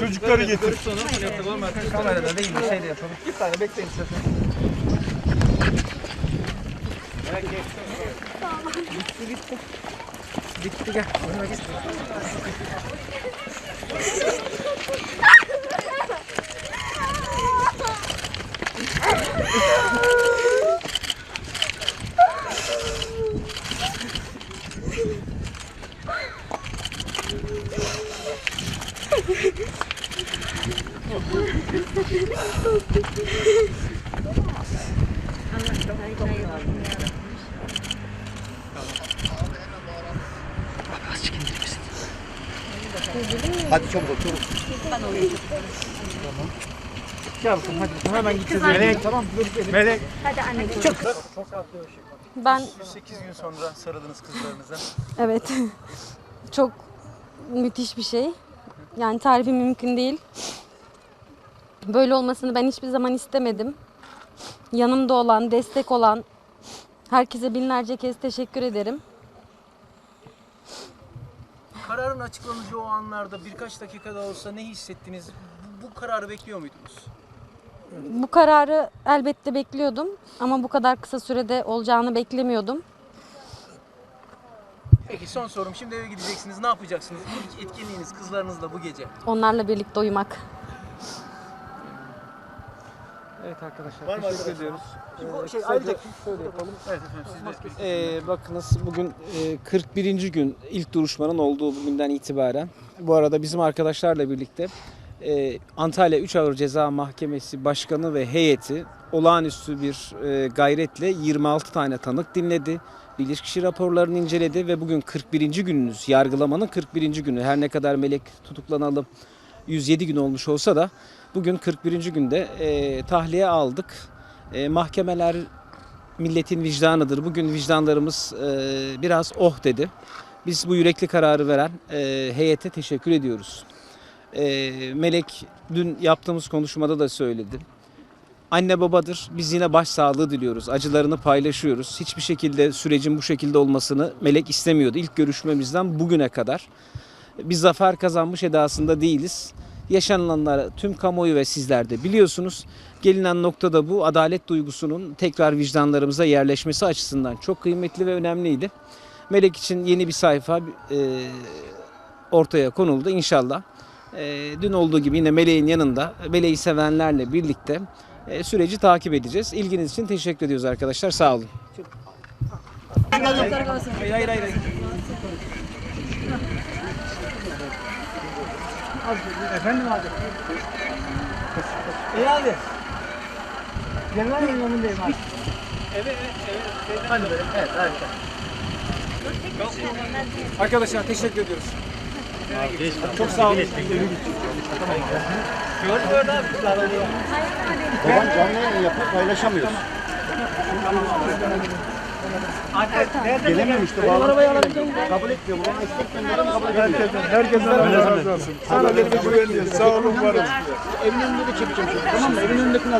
Çocukları getir. Kamerada değil bir şey de yapalım. Bir tane bekleyin istedim. Bitti bitti. Bitti gel. Önüme Hadi çabuk ol çabuk. Bakalım hadi. Hemen gideceğiz. Melek. Tamam dur. Melek. Ben 8 gün sonra sarıldınız kızlarınıza. evet çok müthiş bir şey. Yani tarifi mümkün değil. Böyle olmasını ben hiçbir zaman istemedim. Yanımda olan, destek olan herkese binlerce kez teşekkür ederim. Kararın açıklanacağı o anlarda birkaç dakikada olsa ne hissettiniz? Bu, bu kararı bekliyor muydunuz? Bu kararı elbette bekliyordum ama bu kadar kısa sürede olacağını beklemiyordum. Peki son sorum. Şimdi eve gideceksiniz. Ne yapacaksınız? İlk etkinliğiniz kızlarınızla bu gece. Onlarla birlikte uyumak. Evet arkadaşlar Var mı teşekkür arkadaşlar? ediyoruz. Şimdi Ee, şey, kısaca ayrıca- şöyle yapalım. Evet efendim siz de Ee, bakınız bugün e, 41. gün ilk duruşmanın olduğu bugünden itibaren. Bu arada bizim arkadaşlarla birlikte e, Antalya 3 Ağır Ceza Mahkemesi Başkanı ve heyeti olağanüstü bir e, gayretle 26 tane tanık dinledi. Bilirkişi raporlarını inceledi ve bugün 41. gününüz, yargılamanın 41. günü. Her ne kadar Melek tutuklanalı 107 gün olmuş olsa da bugün 41. günde e, tahliye aldık. E, mahkemeler milletin vicdanıdır. Bugün vicdanlarımız e, biraz oh dedi. Biz bu yürekli kararı veren e, heyete teşekkür ediyoruz. E, Melek dün yaptığımız konuşmada da söyledi. Anne babadır. Biz yine başsağlığı diliyoruz. Acılarını paylaşıyoruz. Hiçbir şekilde sürecin bu şekilde olmasını Melek istemiyordu. İlk görüşmemizden bugüne kadar. Biz zafer kazanmış edasında değiliz. Yaşanılanları tüm kamuoyu ve sizler de biliyorsunuz. Gelinen nokta da bu. Adalet duygusunun tekrar vicdanlarımıza yerleşmesi açısından çok kıymetli ve önemliydi. Melek için yeni bir sayfa e, ortaya konuldu inşallah. E, dün olduğu gibi yine Melek'in yanında Melek'i sevenlerle birlikte e, süreci takip edeceğiz. İlginiz için teşekkür ediyoruz arkadaşlar. Sağ olun. Hayır hayır hayır. Efendim abi. İyi abi. Gelmez miyim yanındayım abi. Evet evet evet. Hadi böyle. Evet harika. Arkadaşlar teşekkür ediyoruz. Çok sağ olun. Babam canlı yayın yapıyor paylaşamıyoruz. Gelemiyorum işte gelemiyorum. Kabul etmiyor. Babam ekmek gönderiyor kabul edemiyor. Herkesten, razı olsun. Sana benim güveniyoruz. Sağ olun, varım. Evin önünde de çekeceğim. Tamam mı? Evin önündekini